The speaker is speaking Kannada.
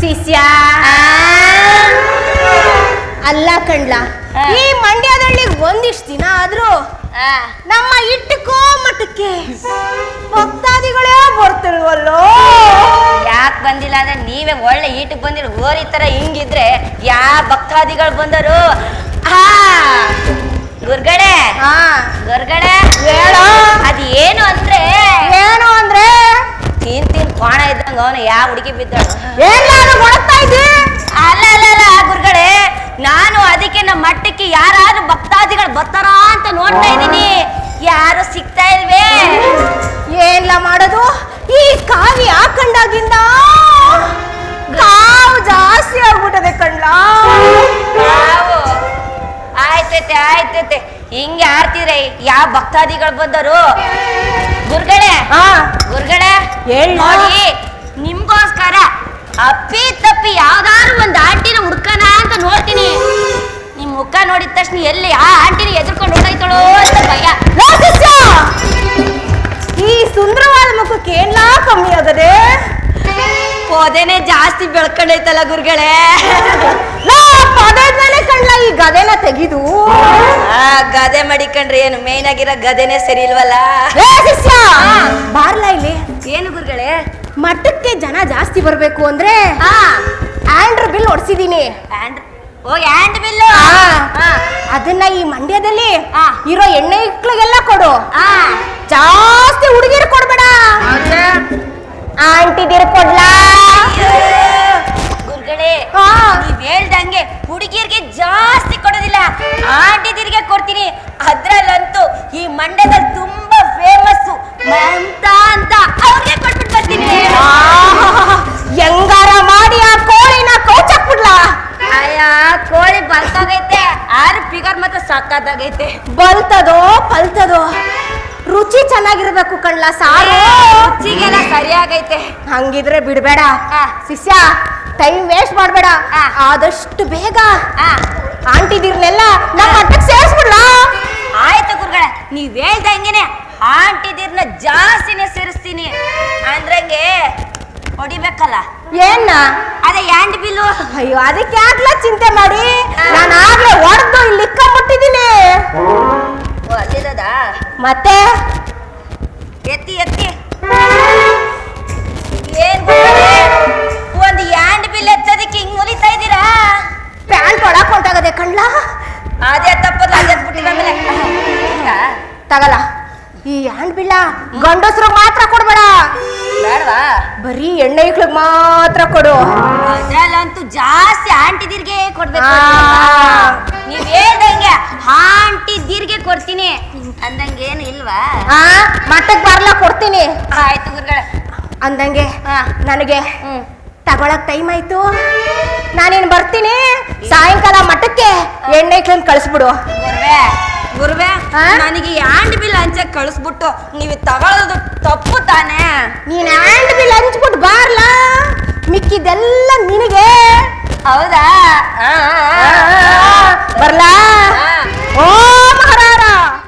ಸಿಸ್ಯ ಅಲ್ಲ ಕಣ್ಲ ಈ ಮಂಡ್ಯದಳ್ಳಿ ಒಂದಿಷ್ಟು ದಿನ ಆದ್ರೂ ನಮ್ಮ ಇಟ್ಟಕೋ ಮಟ್ಟಕ್ಕೆ ಭಕ್ತಾದಿಗಳೇ ಬರ್ತಿಲ್ವಲ್ಲೋ? ಯಾಕೆ ಬಂದಿಲ್ಲ ಅಂದ್ರೆ ನೀವೇ ಒಳ್ಳೆ ಈಟಕ್ಕೆ ಬಂದಿರೋ ಓರಿ ತರ ಹಿಂಗಿದ್ರೆ ಯಾ ಭಕ್ತಾದಿಗಳು ಬಂದರು? ಗುರ್ಗಡೆ. ಗುರ್ಗಡೆ. ಹೇಳೋ? ಅದು ಏನು ಅಂದ್ರೆ ಏನು ಅಂದ್ರೆ? ತಿನ್ ತಿನ್ ಕೋಣ ಇದ್ದಂಗ ಅವನು ಯಾವ ಹುಡುಗಿ ಬಿದ್ದಳು? ಮಟ್ಟಕ್ಕೆ ಯಾರಾದ್ರೂ ಭಕ್ತಾದಿಗಳು ಬರ್ತಾರಾ ಅಂತ ನೋಡ್ತಾ ಇದ್ದೀನಿ. ಯಾರು ಸಿಗ್ತಾ ಇಲ್ವೇ? ಏನ್ಲ ಮಾಡೋದು? ಈ ಕಾವಿ ಹಾಕೊಂಡಾಗಿಂದ ಕಾವು ಜಾಸ್ತಿ ಆಗ್ಬಿಟ್ಟದೆ ಕಣ್ಲಾ. ಆಯ್ತೈತೆ ಆಯ್ತೈತೆ. ಹಿಂಗೆ ಆಡ್ತಿದ್ರೆ ಯಾವ ಭಕ್ತಾದಿಗಳು ಬಂದರು? ಗುರುಗಳೇ ಹಾ. ಗುರುಗಳೇ ಹೇಳ್. ನೋಡಿ ನಿಮ್ಗೋಸ್ಕರ ಅಪ್ಪಿ ತಪ್ಪಿ ಯಾವ್ದಾದ್ರು ಒಂದು ಆಂಟಿನ ಹುಡ್ಕನ ಅಂತ ನೋಡ್ತೀನಿ. ಮುಖ ನೋಡಿದ ತಕ್ಷಣ ಎಲ್ಲಿ ಆ ಆಂಟಿನ ಎದುರ್ಕೊಂಡು ಹೊರಟೋಯ್ತಳೋ ಅಂತ ಭಯ! ಈ ಸುಂದರವಾದ ಮುಖಕ್ಕೆ ಏನ್ಲಾ ಕಮ್ಮಿ ಆಗದೆ? ಪೊದೆನೆ ಜಾಸ್ತಿ ಬೆಳ್ಕೊಂಡೈತಲ್ಲ ಗುರುಗಳೇ. ಮೇಲೆ ಕಣ್ಲ ಈ ಗದೆನ ತೆಗಿದು. ಆ ಗದೆ ಮಡಿಕೊಂಡ್ರೆ ಏನು ಮೇನ್ ಆಗಿರೋ ಗದೆನೆ ಸರಿ ಇಲ್ವಲ್ಲ? ಬಾರ್ಲ ಇಲ್ಲಿ? ಏನು ಗುರುಗಳೇ? ಮಠಕ್ಕೆ ಜನ ಜಾಸ್ತಿ ಬರ್ಬೇಕು ಅಂದ್ರೆ ಆಂಡ್ರ್ ಬಿಲ್ ಹೊಡ್ಸಿದೀನಿ ಹ್ಯಾಂಡ್ ಓ ಹ್ಯಾಂಡ್ ಬಿಲ್ಲು? ಹಾ. ಅದನ್ನ ಈ ಮಂಡ್ಯದಲ್ಲಿ ಆ. ಇರೋ ಎಣ್ಣೆ ಇಕ್ಳಿಗೆಲ್ಲ ಕೊಡು. ಹಾ ಜಾಸ್ತಿ ಹುಡುಗಿರು ಕೊಡ್ಬೇಡ. ಆಂಟಿದಿರು ಕೊಡ್ಲಾ? ಗುರುಗಳೇ ಹಾ. ನೀವ್ ಹೇಳ್ದಂಗೆ ಹುಡುಗಿಯರಿಗೆ ಜಾಸ್ತಿ ಕೊಡೋದಿಲ್ಲ. ಆಂಟಿದಿರಿಗೆ ಕೊಡ್ತೀನಿ. ಅದ್ರಲ್ಲಂತೂ ಈ ಮಂಡ್ಯದಲ್ಲಿ ತುಂಬಾ ಫೇಮಸ್ ಮಂತ ಫಿಗರ್ ಮಾತ್ರ ಸಾಕಾದಾಗೈತೆ. ಬಲ್ತದೋ ಪಲ್ತದೋ. ರುಚಿ ಚೆನ್ನಾಗಿರ್ಬೇಕು ಕಣ್ಣ ಸಾರು ರುಚಿಗೆಲ್ಲ ಸರಿಯಾಗೈತೆ. ಹಂಗಿದ್ರೆ ಬಿಡ್ಬೇಡ. ಶಿಷ್ಯ ಟೈಮ್ ವೇಸ್ಟ್ ಮಾಡ್ಬೇಡ. ಆದಷ್ಟು ಬೇಗ. ಆ, ಆಂಟಿದಿರ್ನೆಲ್ಲ ನಮ್ಮ ಮಟ್ಟಕ್ಕೆ ಸೇರಿಸ್ಬಿಡ್ಲ. ಆಯ್ತು ಗುರುಗಳ ನೀವ್ ಹೇಳ್ದ ಹಂಗೇನೆ ಆಂಟಿದಿರ್ನ ಜಾಸ್ತಿನೇ ಸೇರಿಸ್ತೀನಿ. ಅಂದ್ರಂಗೆ ಹೊಡಿಬೇಕಲ್ಲ. ಏನ್ನ? ಅದೇ ಹ್ಯಾಂಡ್ ಬಿಲ್ಲು. ಅಯ್ಯೋ ಅದಕ್ಕೆ ಯಾಕ್ಲ ಚಿಂತೆ ಮಾಡಿ? ಮತ್ತೆ? ಎತ್ತಿ ಎತ್ತಿ. ಏನ್ ಒಂದು ಹ್ಯಾಂಡ್ ಬಿಲ್ ಎತ್ತದಕ್ಕೆ ಹಿಂಗ್ ಮುಲಿತಾ ಇದ್ದೀರಾ? ಪ್ಯಾಂಟ್ ಒಳಕ್ ಹೊಂಟಾಗದೆ ಕಣ್ಲ? ಅದೇ ತಪ್ಪದ ಅದೇ? ತಗಲ್ಲ. ಈ ಹ್ಯಾಂಡ್ ಬಿಲ್ಲ ಗಂಡಸ್ರು ಮಾತ್ರ ಕೊಡ್ಬೇಡ. ಬೇಡವಾ? ಬರೀ ಎಣ್ಣೆ ಇಕ್ಳಿಗ್ ಮಾತ್ರ ಕೊಡು. ಅದ್ರಲ್ಲಂತೂ ಜಾಸ್ತಿ ಆಂಟಿದಿರ್ಗೆ ಕೊಡ್ಬೇಕು. ನೀವ್ ಹೇಳ್ದಂಗೆ ಆಂಟಿದಿರ್ಗೆ ಕೊಡ್ತೀನಿ. ಅಂದಂಗೆ ಏನು ಇಲ್ವಾ? ಹಾ ಮಟ್ಟಕ್ ಬರ್ಲ ಕೊಡ್ತೀನಿ. ಆಯ್ತು ಗುರುಗಳ. ಅಂದಂಗೆ ಹಾ. ನನಗೆ ಹ್ಮ್. ತಗೊಳಕ್ ಟೈಮ್ ಆಯ್ತು. ನಾನೇನ್ ಬರ್ತೀನಿ? ಸಾಯಂಕಾಲ ಮಠಕ್ಕೆ ಎಣ್ಣೆ ಇಟ್ಲಂದ್ ಕಳಿಸ್ಬಿಡು. ಗುರ್ವೆ ಗುರುವೇ ಹಾ? ನನಗೆ ಯಾಂಡ್ ಬಿಲ್ ಹಂಚಕ್ ಕಳಿಸ್ಬಿಟ್ಟು ನೀವು ತಗೊಳ್ಳೋದು ತಪ್ಪು ತಾನೇ. ನೀನ್ ಆಂಡ್ ಬಿಲ್ ಹಂಚ್ಬಿಟ್ಟು ಬಾರ್ಲ? ಮಿಕ್ಕಿದೆಲ್ಲ ನಿನಗೆ. ಹೌದಾ? ಬರ್ಲಾ?